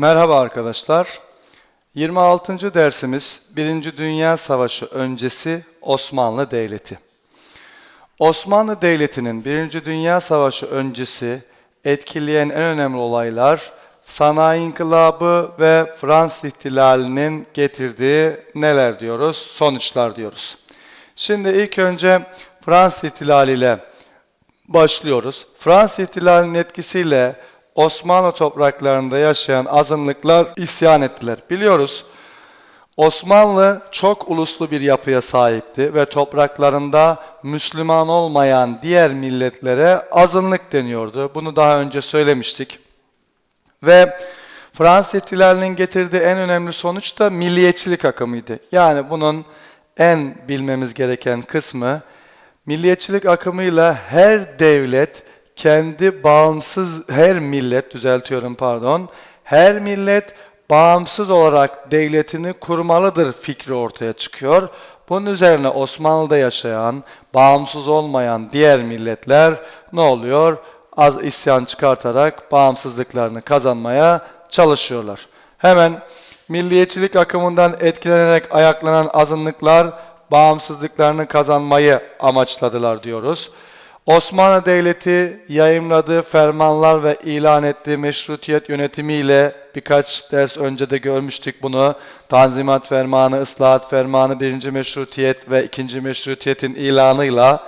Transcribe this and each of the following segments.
Merhaba arkadaşlar. 26. dersimiz 1. Dünya Savaşı öncesi Osmanlı Devleti. Osmanlı Devleti'nin 1. Dünya Savaşı öncesi etkileyen en önemli olaylar sanayi inkılabı ve Fransız ihtilalinin getirdiği neler diyoruz? Sonuçlar diyoruz. Şimdi ilk önce Fransız ihtilaliyle başlıyoruz. Fransız ihtilalinin etkisiyle Osmanlı topraklarında yaşayan azınlıklar isyan ettiler. Biliyoruz Osmanlı çok uluslu bir yapıya sahipti ve topraklarında Müslüman olmayan diğer milletlere azınlık deniyordu. Bunu daha önce söylemiştik. Ve Fransız ihtilalinin getirdiği en önemli sonuç da milliyetçilik akımıydı. Yani bunun en bilmemiz gereken kısmı milliyetçilik akımıyla her devlet kendi bağımsız her millet düzeltiyorum pardon her millet bağımsız olarak devletini kurmalıdır fikri ortaya çıkıyor. Bunun üzerine Osmanlı'da yaşayan, bağımsız olmayan diğer milletler ne oluyor? Az isyan çıkartarak bağımsızlıklarını kazanmaya çalışıyorlar. Hemen milliyetçilik akımından etkilenerek ayaklanan azınlıklar bağımsızlıklarını kazanmayı amaçladılar diyoruz. Osmanlı Devleti yayımladığı fermanlar ve ilan ettiği meşrutiyet yönetimiyle birkaç ders önce de görmüştük bunu. Tanzimat Fermanı, Islahat Fermanı, birinci meşrutiyet ve ikinci meşrutiyetin ilanıyla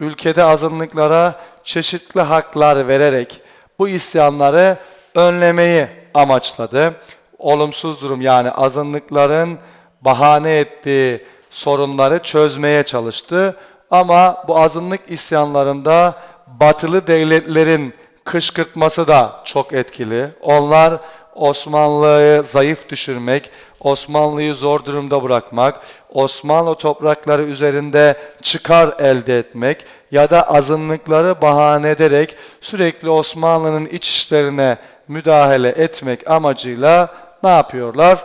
ülkede azınlıklara çeşitli haklar vererek bu isyanları önlemeyi amaçladı. Olumsuz durum yani azınlıkların bahane ettiği sorunları çözmeye çalıştı. Ama bu azınlık isyanlarında batılı devletlerin kışkırtması da çok etkili. Onlar Osmanlı'yı zayıf düşürmek, Osmanlı'yı zor durumda bırakmak, Osmanlı toprakları üzerinde çıkar elde etmek ya da azınlıkları bahane ederek sürekli Osmanlı'nın iç işlerine müdahale etmek amacıyla ne yapıyorlar?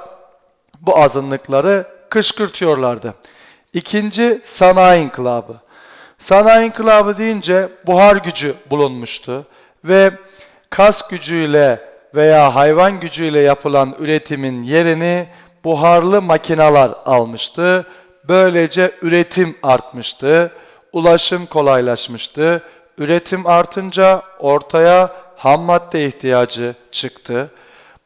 Bu azınlıkları kışkırtıyorlardı. İkinci sanayi inkılabı. Sanayi inkılabı deyince buhar gücü bulunmuştu ve kas gücüyle veya hayvan gücüyle yapılan üretimin yerini buharlı makineler almıştı. Böylece üretim artmıştı, ulaşım kolaylaşmıştı. Üretim artınca ortaya ham madde ihtiyacı çıktı.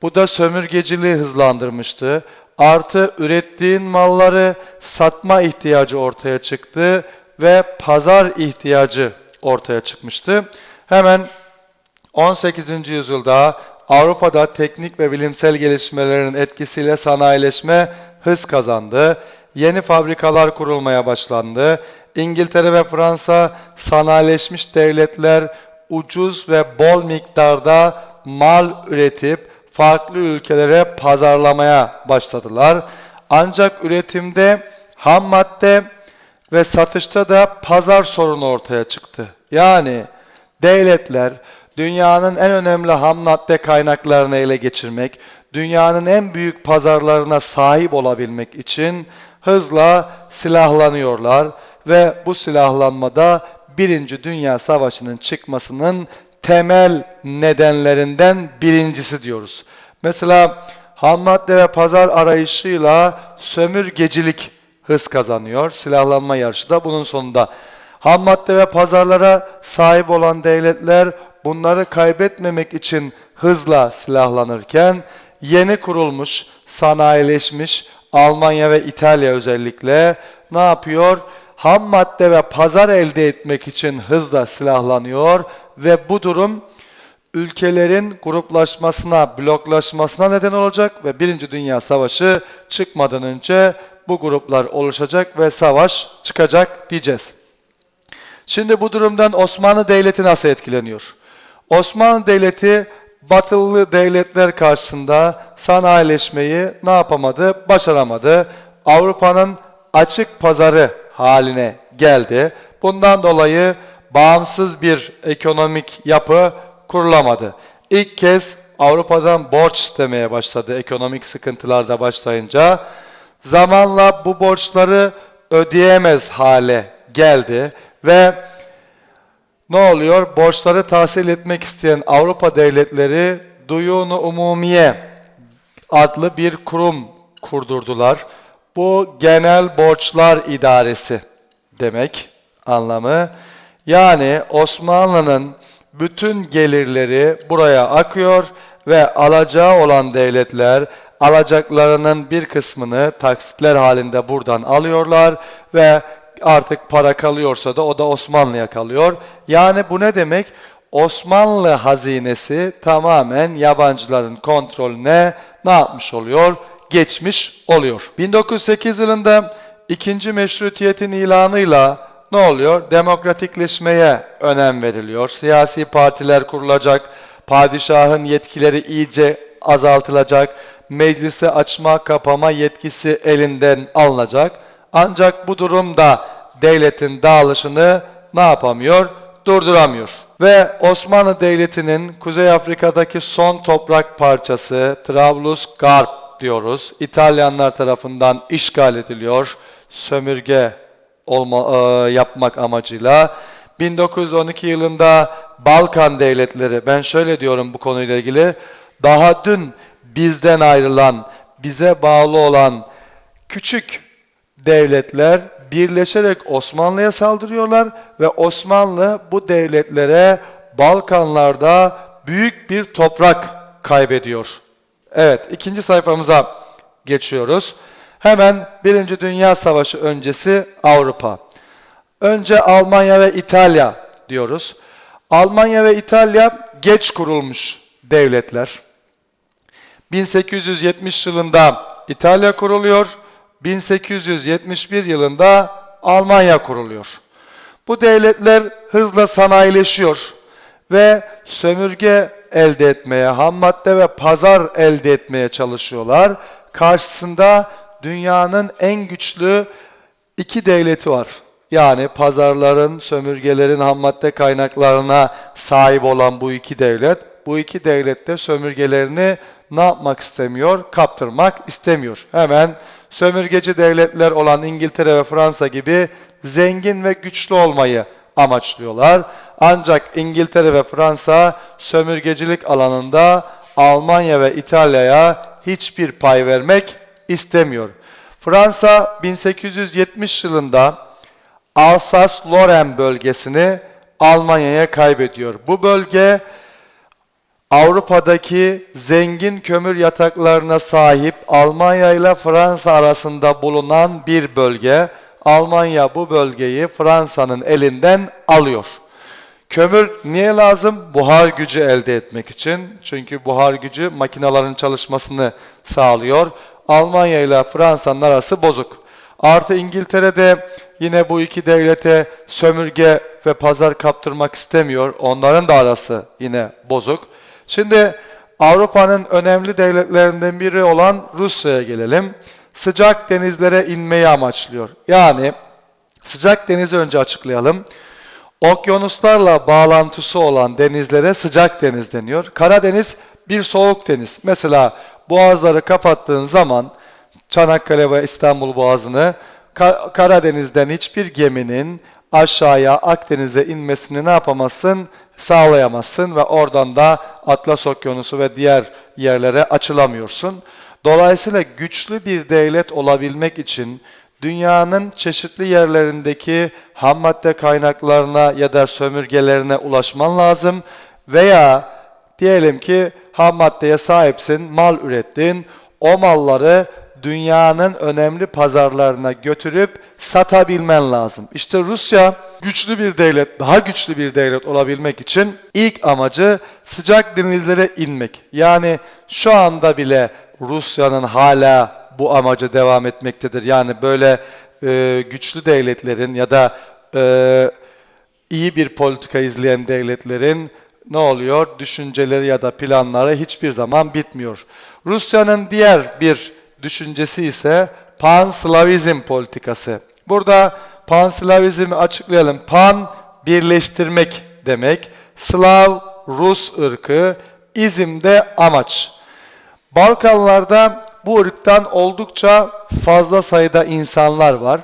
Bu da sömürgeciliği hızlandırmıştı. Artı ürettiğin malları satma ihtiyacı ortaya çıktı ve pazar ihtiyacı ortaya çıkmıştı. Hemen 18. yüzyılda Avrupa'da teknik ve bilimsel gelişmelerin etkisiyle sanayileşme hız kazandı. Yeni fabrikalar kurulmaya başlandı. İngiltere ve Fransa sanayileşmiş devletler ucuz ve bol miktarda mal üretip farklı ülkelere pazarlamaya başladılar. Ancak üretimde ham madde ve satışta da pazar sorunu ortaya çıktı. Yani devletler dünyanın en önemli ham madde kaynaklarını ele geçirmek, dünyanın en büyük pazarlarına sahip olabilmek için hızla silahlanıyorlar ve bu silahlanmada Birinci Dünya Savaşı'nın çıkmasının temel nedenlerinden birincisi diyoruz. Mesela ham madde ve pazar arayışıyla sömürgecilik hız kazanıyor. Silahlanma yarışı da bunun sonunda. Ham madde ve pazarlara sahip olan devletler bunları kaybetmemek için hızla silahlanırken yeni kurulmuş, sanayileşmiş Almanya ve İtalya özellikle ne yapıyor? Ham madde ve pazar elde etmek için hızla silahlanıyor ve bu durum ülkelerin gruplaşmasına, bloklaşmasına neden olacak ve Birinci Dünya Savaşı çıkmadan önce bu gruplar oluşacak ve savaş çıkacak diyeceğiz. Şimdi bu durumdan Osmanlı Devleti nasıl etkileniyor? Osmanlı Devleti batılı devletler karşısında sanayileşmeyi ne yapamadı? Başaramadı. Avrupa'nın açık pazarı haline geldi. Bundan dolayı bağımsız bir ekonomik yapı kurulamadı. İlk kez Avrupa'dan borç istemeye başladı ekonomik sıkıntılar da başlayınca. Zamanla bu borçları ödeyemez hale geldi ve ne oluyor? Borçları tahsil etmek isteyen Avrupa devletleri duyunu umumiye adlı bir kurum kurdurdular. Bu genel borçlar idaresi demek anlamı. Yani Osmanlı'nın bütün gelirleri buraya akıyor ve alacağı olan devletler alacaklarının bir kısmını taksitler halinde buradan alıyorlar ve artık para kalıyorsa da o da Osmanlı'ya kalıyor. Yani bu ne demek? Osmanlı hazinesi tamamen yabancıların kontrolüne ne yapmış oluyor? Geçmiş oluyor. 1908 yılında ikinci meşrutiyetin ilanıyla ne oluyor? Demokratikleşmeye önem veriliyor. Siyasi partiler kurulacak, padişahın yetkileri iyice azaltılacak, meclisi açma kapama yetkisi elinden alınacak. Ancak bu durumda devletin dağılışını ne yapamıyor? Durduramıyor. Ve Osmanlı Devleti'nin Kuzey Afrika'daki son toprak parçası Trablusgarp diyoruz. İtalyanlar tarafından işgal ediliyor. Sömürge olma, e, yapmak amacıyla. 1912 yılında Balkan devletleri, ben şöyle diyorum bu konuyla ilgili, daha dün bizden ayrılan, bize bağlı olan küçük devletler birleşerek Osmanlı'ya saldırıyorlar ve Osmanlı bu devletlere Balkanlarda büyük bir toprak kaybediyor. Evet, ikinci sayfamıza geçiyoruz. Hemen Birinci Dünya Savaşı öncesi Avrupa. Önce Almanya ve İtalya diyoruz. Almanya ve İtalya geç kurulmuş devletler. 1870 yılında İtalya kuruluyor. 1871 yılında Almanya kuruluyor. Bu devletler hızla sanayileşiyor ve sömürge elde etmeye, ham madde ve pazar elde etmeye çalışıyorlar. Karşısında dünyanın en güçlü iki devleti var. Yani pazarların, sömürgelerin ham madde kaynaklarına sahip olan bu iki devlet, bu iki devlet de sömürgelerini ne yapmak istemiyor? Kaptırmak istemiyor. Hemen sömürgeci devletler olan İngiltere ve Fransa gibi zengin ve güçlü olmayı amaçlıyorlar. Ancak İngiltere ve Fransa sömürgecilik alanında Almanya ve İtalya'ya hiçbir pay vermek istemiyor. Fransa 1870 yılında Alsas-Lorraine bölgesini Almanya'ya kaybediyor. Bu bölge Avrupa'daki zengin kömür yataklarına sahip Almanya ile Fransa arasında bulunan bir bölge. Almanya bu bölgeyi Fransa'nın elinden alıyor. Kömür niye lazım? Buhar gücü elde etmek için. Çünkü buhar gücü makinelerin çalışmasını sağlıyor. Almanya ile Fransa'nın arası bozuk. Artı İngiltere'de yine bu iki devlete sömürge ve pazar kaptırmak istemiyor. Onların da arası yine bozuk. Şimdi Avrupa'nın önemli devletlerinden biri olan Rusya'ya gelelim. Sıcak denizlere inmeyi amaçlıyor. Yani sıcak denizi önce açıklayalım. Okyanuslarla bağlantısı olan denizlere sıcak deniz deniyor. Karadeniz bir soğuk deniz. Mesela boğazları kapattığın zaman Çanakkale ve İstanbul Boğazı'nı Karadeniz'den hiçbir geminin aşağıya Akdeniz'e inmesini ne yapamazsın? Sağlayamazsın ve oradan da Atlas Okyanusu ve diğer yerlere açılamıyorsun. Dolayısıyla güçlü bir devlet olabilmek için dünyanın çeşitli yerlerindeki ham madde kaynaklarına ya da sömürgelerine ulaşman lazım veya diyelim ki ham maddeye sahipsin, mal ürettin, o malları dünyanın önemli pazarlarına götürüp satabilmen lazım. İşte Rusya güçlü bir devlet, daha güçlü bir devlet olabilmek için ilk amacı sıcak denizlere inmek. Yani şu anda bile Rusya'nın hala bu amaca devam etmektedir. Yani böyle e, güçlü devletlerin ya da e, iyi bir politika izleyen devletlerin ne oluyor? Düşünceleri ya da planları hiçbir zaman bitmiyor. Rusya'nın diğer bir düşüncesi ise pan-Slavizm politikası. Burada pan-Slavizmi açıklayalım. Pan birleştirmek demek. Slav Rus ırkı, izim de amaç. Balkanlarda bu ırktan oldukça fazla sayıda insanlar var.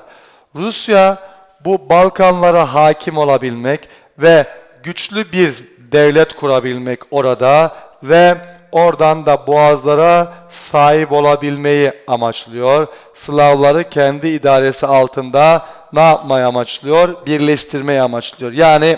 Rusya bu Balkanlara hakim olabilmek ve güçlü bir devlet kurabilmek orada ve oradan da boğazlara sahip olabilmeyi amaçlıyor. Slavları kendi idaresi altında ne yapmayı amaçlıyor? Birleştirmeyi amaçlıyor. Yani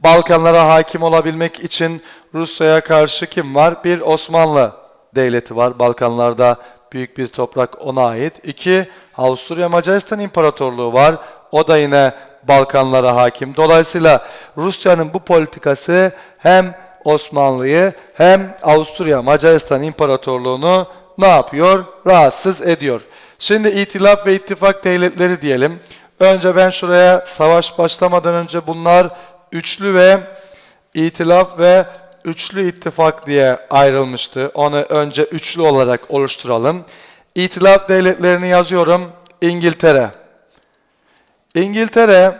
Balkanlara hakim olabilmek için Rusya'ya karşı kim var? Bir Osmanlı devleti var. Balkanlarda büyük bir toprak ona ait. İki Avusturya Macaristan İmparatorluğu var. O da yine Balkanlara hakim. Dolayısıyla Rusya'nın bu politikası hem Osmanlı'yı hem Avusturya Macaristan İmparatorluğu'nu ne yapıyor? Rahatsız ediyor. Şimdi itilaf ve ittifak devletleri diyelim. Önce ben şuraya savaş başlamadan önce bunlar üçlü ve itilaf ve üçlü ittifak diye ayrılmıştı. Onu önce üçlü olarak oluşturalım. İtilaf devletlerini yazıyorum. İngiltere. İngiltere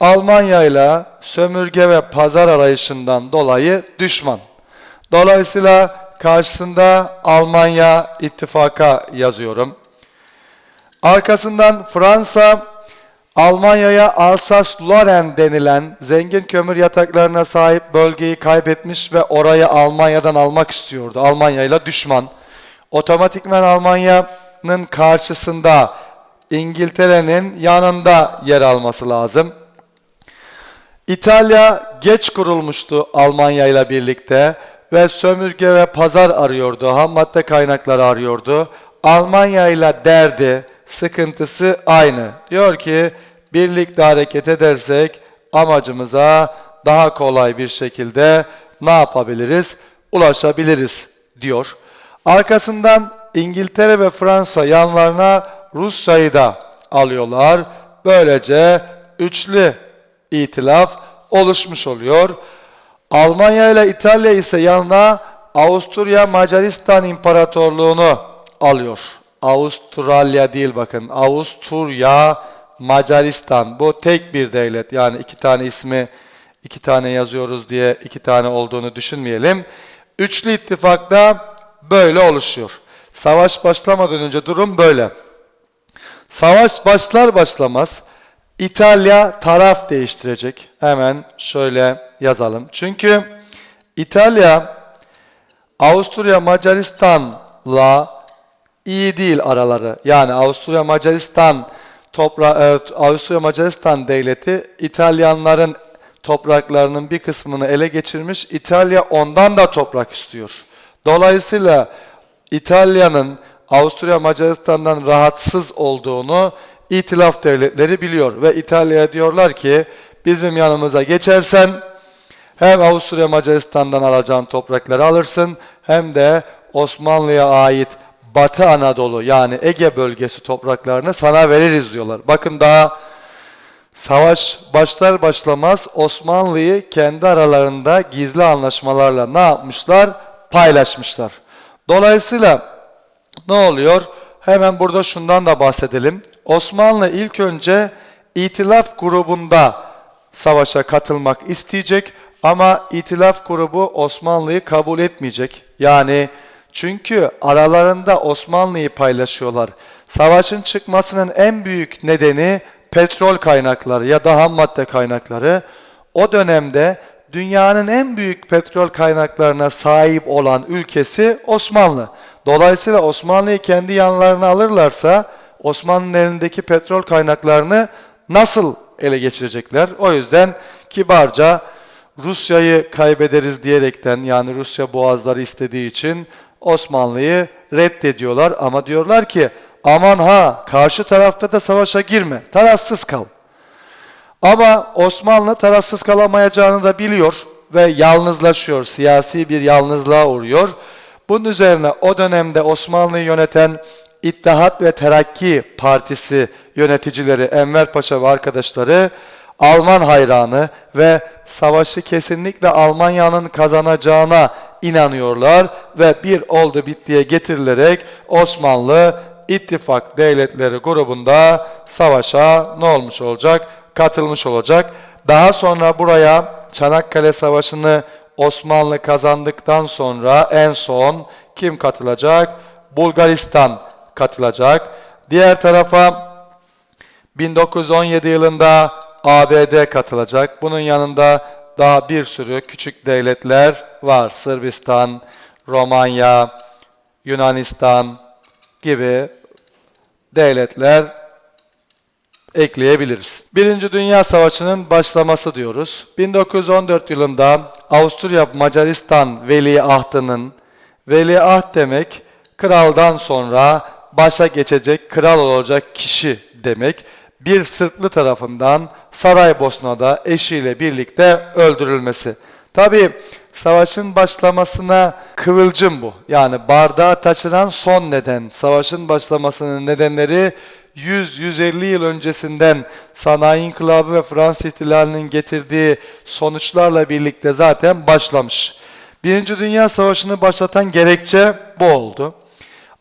Almanya ile sömürge ve pazar arayışından dolayı düşman. Dolayısıyla karşısında Almanya ittifaka yazıyorum. Arkasından Fransa Almanya'ya Alsace-Lorraine denilen zengin kömür yataklarına sahip bölgeyi kaybetmiş ve orayı Almanya'dan almak istiyordu. Almanya ile düşman. Otomatikmen Almanya'nın karşısında İngiltere'nin yanında yer alması lazım. İtalya geç kurulmuştu Almanya ile birlikte ve sömürge ve pazar arıyordu, ham madde kaynakları arıyordu. Almanya ile derdi, sıkıntısı aynı. Diyor ki birlikte hareket edersek amacımıza daha kolay bir şekilde ne yapabiliriz? Ulaşabiliriz diyor. Arkasından İngiltere ve Fransa yanlarına Rusya'yı da alıyorlar. Böylece üçlü itilaf oluşmuş oluyor. Almanya ile İtalya ise yanına Avusturya Macaristan İmparatorluğunu alıyor. Avustralya değil bakın. Avusturya Macaristan. Bu tek bir devlet. Yani iki tane ismi iki tane yazıyoruz diye iki tane olduğunu düşünmeyelim. Üçlü ittifakta böyle oluşuyor. Savaş başlamadan önce durum böyle. Savaş başlar başlamaz İtalya taraf değiştirecek. Hemen şöyle yazalım. Çünkü İtalya Avusturya Macaristan'la iyi değil araları. Yani Avusturya Macaristan topra e, Avusturya Macaristan devleti İtalyanların topraklarının bir kısmını ele geçirmiş. İtalya ondan da toprak istiyor. Dolayısıyla İtalya'nın Avusturya Macaristan'dan rahatsız olduğunu itilaf devletleri biliyor ve İtalya'ya diyorlar ki bizim yanımıza geçersen hem Avusturya Macaristan'dan alacağın toprakları alırsın hem de Osmanlı'ya ait Batı Anadolu yani Ege bölgesi topraklarını sana veririz diyorlar. Bakın daha savaş başlar başlamaz Osmanlı'yı kendi aralarında gizli anlaşmalarla ne yapmışlar? Paylaşmışlar. Dolayısıyla ne oluyor? Hemen burada şundan da bahsedelim. Osmanlı ilk önce İtilaf grubunda savaşa katılmak isteyecek ama İtilaf grubu Osmanlı'yı kabul etmeyecek. Yani çünkü aralarında Osmanlı'yı paylaşıyorlar. Savaşın çıkmasının en büyük nedeni petrol kaynakları ya da ham madde kaynakları. O dönemde dünyanın en büyük petrol kaynaklarına sahip olan ülkesi Osmanlı. Dolayısıyla Osmanlı'yı kendi yanlarına alırlarsa Osmanlı'nın elindeki petrol kaynaklarını nasıl ele geçirecekler? O yüzden kibarca Rusya'yı kaybederiz diyerekten yani Rusya boğazları istediği için Osmanlı'yı reddediyorlar ama diyorlar ki aman ha karşı tarafta da savaşa girme tarafsız kal. Ama Osmanlı tarafsız kalamayacağını da biliyor ve yalnızlaşıyor. Siyasi bir yalnızlığa uğruyor. Bunun üzerine o dönemde Osmanlı'yı yöneten İttihat ve Terakki Partisi yöneticileri Enver Paşa ve arkadaşları Alman hayranı ve savaşı kesinlikle Almanya'nın kazanacağına inanıyorlar ve bir oldu bittiye getirilerek Osmanlı ittifak devletleri grubunda savaşa ne olmuş olacak? Katılmış olacak. Daha sonra buraya Çanakkale Savaşı'nı Osmanlı kazandıktan sonra en son kim katılacak? Bulgaristan katılacak. Diğer tarafa 1917 yılında ABD katılacak. Bunun yanında daha bir sürü küçük devletler var. Sırbistan, Romanya, Yunanistan gibi devletler ekleyebiliriz. Birinci Dünya Savaşı'nın başlaması diyoruz. 1914 yılında Avusturya Macaristan veliahtının veliaht demek kraldan sonra başa geçecek kral olacak kişi demek. Bir Sırplı tarafından Saraybosna'da eşiyle birlikte öldürülmesi. Tabi savaşın başlamasına kıvılcım bu. Yani bardağı taşıran son neden. Savaşın başlamasının nedenleri 100-150 yıl öncesinden sanayi inkılabı ve Fransız ihtilalinin getirdiği sonuçlarla birlikte zaten başlamış. Birinci Dünya Savaşı'nı başlatan gerekçe bu oldu.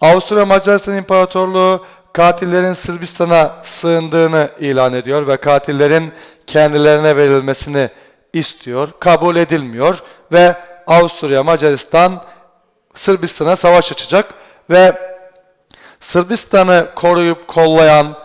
Avusturya Macaristan İmparatorluğu katillerin Sırbistan'a sığındığını ilan ediyor ve katillerin kendilerine verilmesini istiyor. Kabul edilmiyor ve Avusturya Macaristan Sırbistan'a savaş açacak ve Sırbistan'ı koruyup kollayan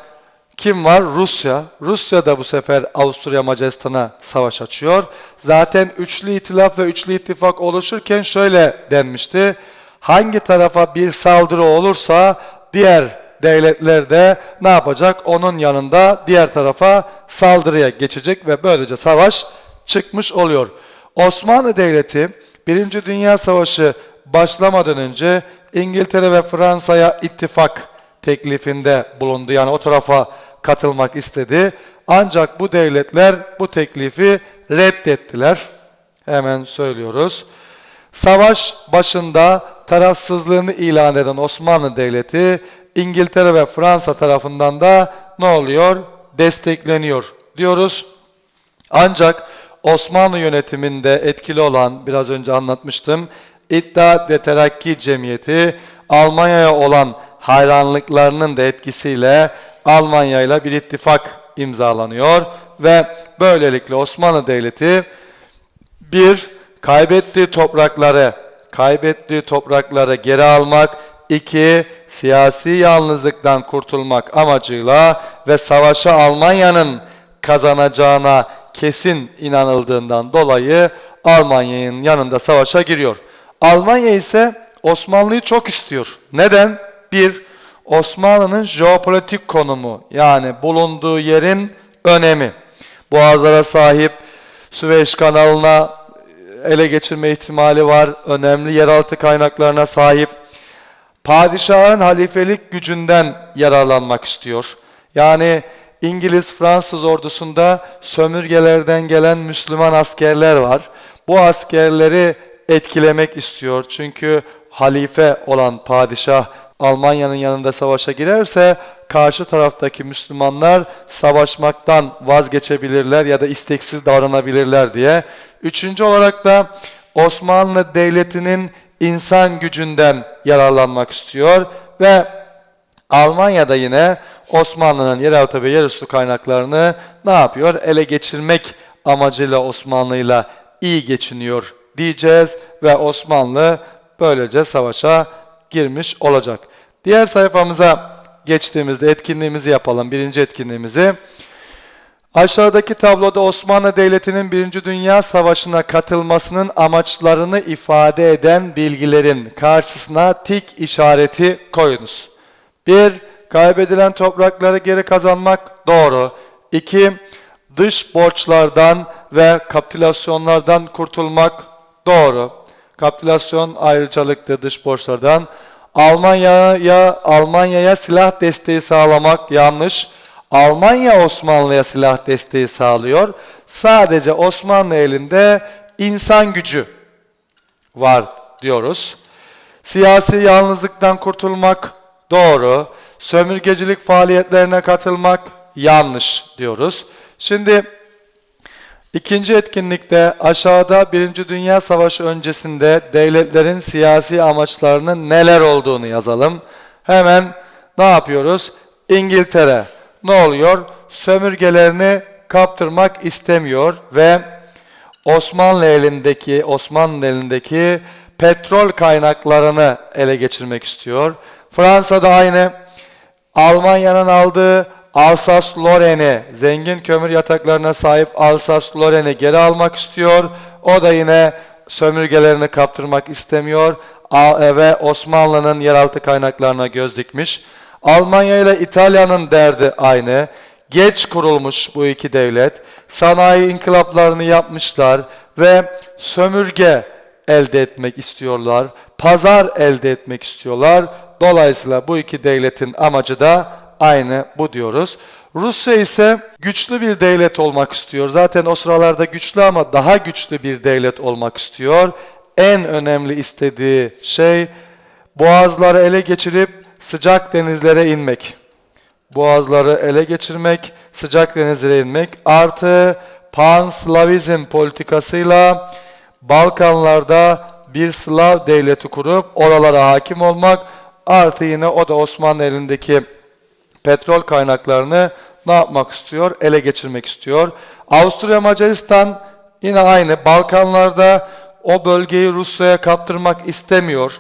kim var? Rusya. Rusya da bu sefer Avusturya Macaristan'a savaş açıyor. Zaten üçlü itilaf ve üçlü ittifak oluşurken şöyle denmişti. Hangi tarafa bir saldırı olursa diğer devletler de ne yapacak? Onun yanında diğer tarafa saldırıya geçecek ve böylece savaş çıkmış oluyor. Osmanlı Devleti Birinci Dünya Savaşı başlamadan önce İngiltere ve Fransa'ya ittifak teklifinde bulundu. Yani o tarafa katılmak istedi. Ancak bu devletler bu teklifi reddettiler. Hemen söylüyoruz. Savaş başında tarafsızlığını ilan eden Osmanlı Devleti İngiltere ve Fransa tarafından da ne oluyor? Destekleniyor diyoruz. Ancak Osmanlı yönetiminde etkili olan biraz önce anlatmıştım İttihat ve Terakki Cemiyeti Almanya'ya olan hayranlıklarının da etkisiyle Almanya ile bir ittifak imzalanıyor ve böylelikle Osmanlı Devleti bir kaybettiği toprakları kaybettiği toprakları geri almak, iki siyasi yalnızlıktan kurtulmak amacıyla ve savaşı Almanya'nın kazanacağına kesin inanıldığından dolayı Almanya'nın yanında savaşa giriyor. Almanya ise Osmanlı'yı çok istiyor. Neden? Bir, Osmanlı'nın jeopolitik konumu yani bulunduğu yerin önemi. Boğazlara sahip, Süveyş kanalına ele geçirme ihtimali var. Önemli yeraltı kaynaklarına sahip. Padişahın halifelik gücünden yararlanmak istiyor. Yani İngiliz, Fransız ordusunda sömürgelerden gelen Müslüman askerler var. Bu askerleri etkilemek istiyor. Çünkü halife olan padişah Almanya'nın yanında savaşa girerse karşı taraftaki Müslümanlar savaşmaktan vazgeçebilirler ya da isteksiz davranabilirler diye. Üçüncü olarak da Osmanlı Devleti'nin insan gücünden yararlanmak istiyor ve Almanya'da yine Osmanlı'nın yeraltı ve yerüstü kaynaklarını ne yapıyor? Ele geçirmek amacıyla Osmanlı'yla iyi geçiniyor diyeceğiz ve Osmanlı böylece savaşa girmiş olacak. Diğer sayfamıza geçtiğimizde etkinliğimizi yapalım. Birinci etkinliğimizi. Aşağıdaki tabloda Osmanlı Devleti'nin Birinci Dünya Savaşı'na katılmasının amaçlarını ifade eden bilgilerin karşısına tik işareti koyunuz. 1. Kaybedilen toprakları geri kazanmak doğru. 2. Dış borçlardan ve kapitülasyonlardan kurtulmak doğru. Kapitülasyon ayrıcalıktır dış borçlardan. Almanya'ya Almanya'ya silah desteği sağlamak yanlış. Almanya Osmanlı'ya silah desteği sağlıyor. Sadece Osmanlı elinde insan gücü var diyoruz. Siyasi yalnızlıktan kurtulmak doğru. Sömürgecilik faaliyetlerine katılmak yanlış diyoruz. Şimdi ikinci etkinlikte aşağıda Birinci Dünya Savaşı öncesinde devletlerin siyasi amaçlarının neler olduğunu yazalım. Hemen ne yapıyoruz? İngiltere ne oluyor? Sömürgelerini kaptırmak istemiyor ve Osmanlı elindeki Osmanlı elindeki petrol kaynaklarını ele geçirmek istiyor. Fransa'da aynı Almanya'nın aldığı Alsas-Lorraine'i, zengin kömür yataklarına sahip Alsas-Lorraine'i geri almak istiyor. O da yine sömürgelerini kaptırmak istemiyor. Ve Osmanlı'nın yeraltı kaynaklarına göz dikmiş. Almanya ile İtalya'nın derdi aynı. Geç kurulmuş bu iki devlet. Sanayi inkılaplarını yapmışlar ve sömürge elde etmek istiyorlar. Pazar elde etmek istiyorlar. Dolayısıyla bu iki devletin amacı da aynı bu diyoruz. Rusya ise güçlü bir devlet olmak istiyor. Zaten o sıralarda güçlü ama daha güçlü bir devlet olmak istiyor. En önemli istediği şey boğazları ele geçirip sıcak denizlere inmek. Boğazları ele geçirmek, sıcak denizlere inmek artı Pan-Slavizm politikasıyla Balkanlarda bir Slav devleti kurup oralara hakim olmak artı yine o da Osmanlı elindeki petrol kaynaklarını ne yapmak istiyor? Ele geçirmek istiyor. Avusturya Macaristan yine aynı Balkanlarda o bölgeyi Rusya'ya kaptırmak istemiyor.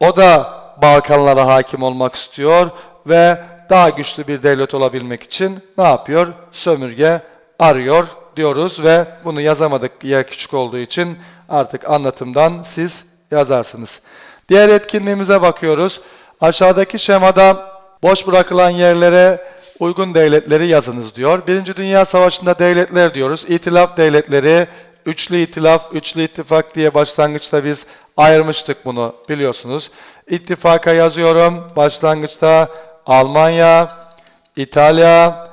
O da Balkanlara hakim olmak istiyor ve daha güçlü bir devlet olabilmek için ne yapıyor? Sömürge arıyor diyoruz ve bunu yazamadık yer küçük olduğu için artık anlatımdan siz yazarsınız. Diğer etkinliğimize bakıyoruz. Aşağıdaki şemada boş bırakılan yerlere uygun devletleri yazınız diyor. Birinci Dünya Savaşı'nda devletler diyoruz. İtilaf devletleri, üçlü itilaf, üçlü ittifak diye başlangıçta biz ayırmıştık bunu biliyorsunuz. İttifaka yazıyorum. Başlangıçta Almanya, İtalya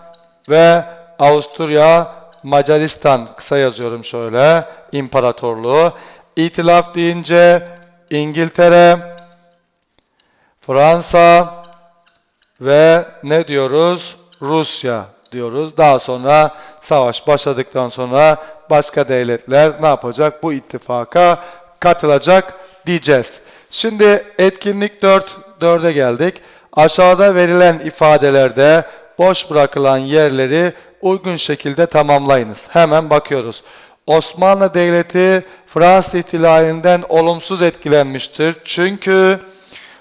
ve Avusturya, Macaristan kısa yazıyorum şöyle. İmparatorluğu. İtilaf deyince İngiltere, Fransa ve ne diyoruz? Rusya diyoruz. Daha sonra savaş başladıktan sonra başka devletler ne yapacak? Bu ittifaka katılacak diyeceğiz. Şimdi etkinlik 4, 4'e geldik. Aşağıda verilen ifadelerde boş bırakılan yerleri uygun şekilde tamamlayınız. Hemen bakıyoruz. Osmanlı Devleti Fransız ihtilalinden olumsuz etkilenmiştir. Çünkü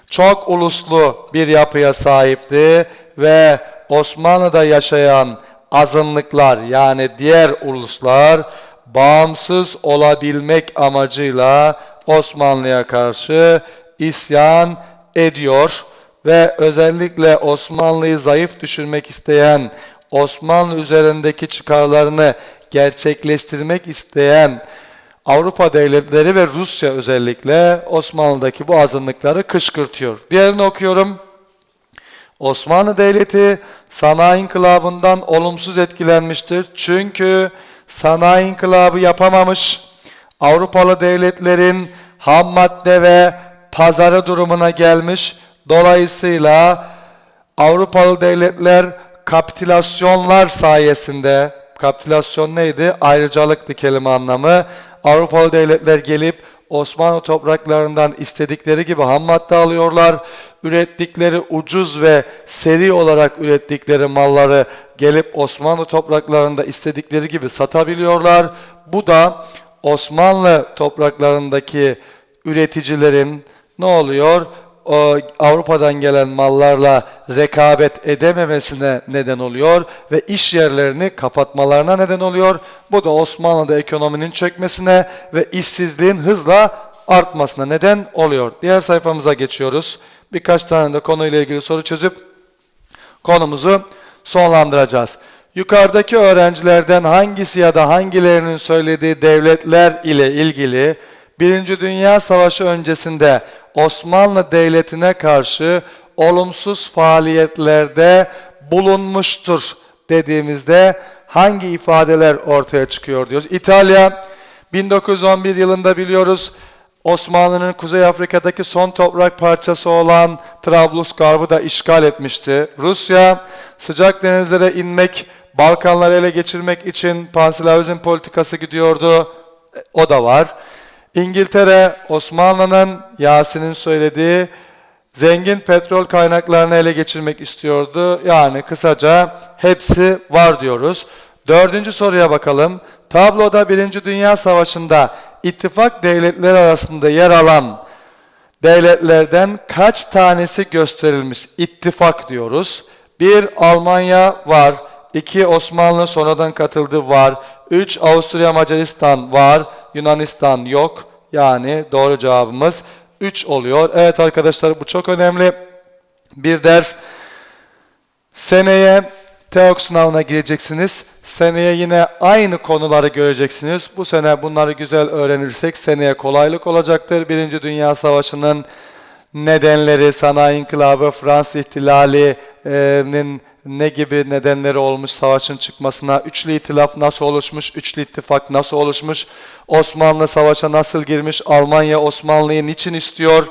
çok uluslu bir yapıya sahipti ve Osmanlı'da yaşayan azınlıklar yani diğer uluslar bağımsız olabilmek amacıyla Osmanlı'ya karşı isyan ediyor ve özellikle Osmanlı'yı zayıf düşürmek isteyen, Osmanlı üzerindeki çıkarlarını gerçekleştirmek isteyen Avrupa devletleri ve Rusya özellikle Osmanlı'daki bu azınlıkları kışkırtıyor. Diğerini okuyorum. Osmanlı Devleti sanayi inkılabından olumsuz etkilenmiştir. Çünkü sanayi inkılabı yapamamış, Avrupalı devletlerin ham madde ve pazarı durumuna gelmiş. Dolayısıyla Avrupalı devletler kapitülasyonlar sayesinde, kapitülasyon neydi? Ayrıcalıktı kelime anlamı. Avrupalı devletler gelip Osmanlı topraklarından istedikleri gibi ham madde alıyorlar. Ürettikleri ucuz ve seri olarak ürettikleri malları gelip Osmanlı topraklarında istedikleri gibi satabiliyorlar. Bu da Osmanlı topraklarındaki üreticilerin ne oluyor? O Avrupa'dan gelen mallarla rekabet edememesine neden oluyor ve iş yerlerini kapatmalarına neden oluyor. Bu da Osmanlı'da ekonominin çökmesine ve işsizliğin hızla artmasına neden oluyor. Diğer sayfamıza geçiyoruz. Birkaç tane de konuyla ilgili soru çözüp konumuzu sonlandıracağız. Yukarıdaki öğrencilerden hangisi ya da hangilerinin söylediği devletler ile ilgili Birinci Dünya Savaşı öncesinde Osmanlı Devleti'ne karşı olumsuz faaliyetlerde bulunmuştur dediğimizde hangi ifadeler ortaya çıkıyor diyoruz. İtalya 1911 yılında biliyoruz Osmanlı'nın Kuzey Afrika'daki son toprak parçası olan Trablusgarb'ı da işgal etmişti. Rusya sıcak denizlere inmek, Balkanları ele geçirmek için Panslavizm politikası gidiyordu. O da var. İngiltere, Osmanlı'nın Yasin'in söylediği zengin petrol kaynaklarını ele geçirmek istiyordu. Yani kısaca hepsi var diyoruz. Dördüncü soruya bakalım. Tabloda Birinci Dünya Savaşı'nda ittifak devletleri arasında yer alan devletlerden kaç tanesi gösterilmiş? İttifak diyoruz. Bir Almanya var. İki Osmanlı sonradan katıldı var. Üç Avusturya Macaristan var. Yunanistan yok. Yani doğru cevabımız 3 oluyor. Evet arkadaşlar bu çok önemli bir ders. Seneye TEOK sınavına gireceksiniz. Seneye yine aynı konuları göreceksiniz. Bu sene bunları güzel öğrenirsek seneye kolaylık olacaktır. Birinci Dünya Savaşı'nın nedenleri, sanayi inkılabı, Fransız ihtilali'nin ne gibi nedenleri olmuş savaşın çıkmasına, üçlü itilaf nasıl oluşmuş, üçlü ittifak nasıl oluşmuş, Osmanlı savaşa nasıl girmiş, Almanya Osmanlı'yı niçin istiyor,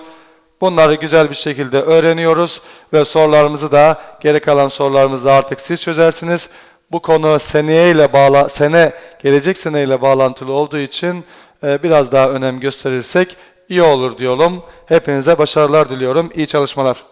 bunları güzel bir şekilde öğreniyoruz ve sorularımızı da geri kalan sorularımızı artık siz çözersiniz. Bu konu seneye ile bağla sene gelecek sene bağlantılı olduğu için e, biraz daha önem gösterirsek iyi olur diyorum. Hepinize başarılar diliyorum. İyi çalışmalar.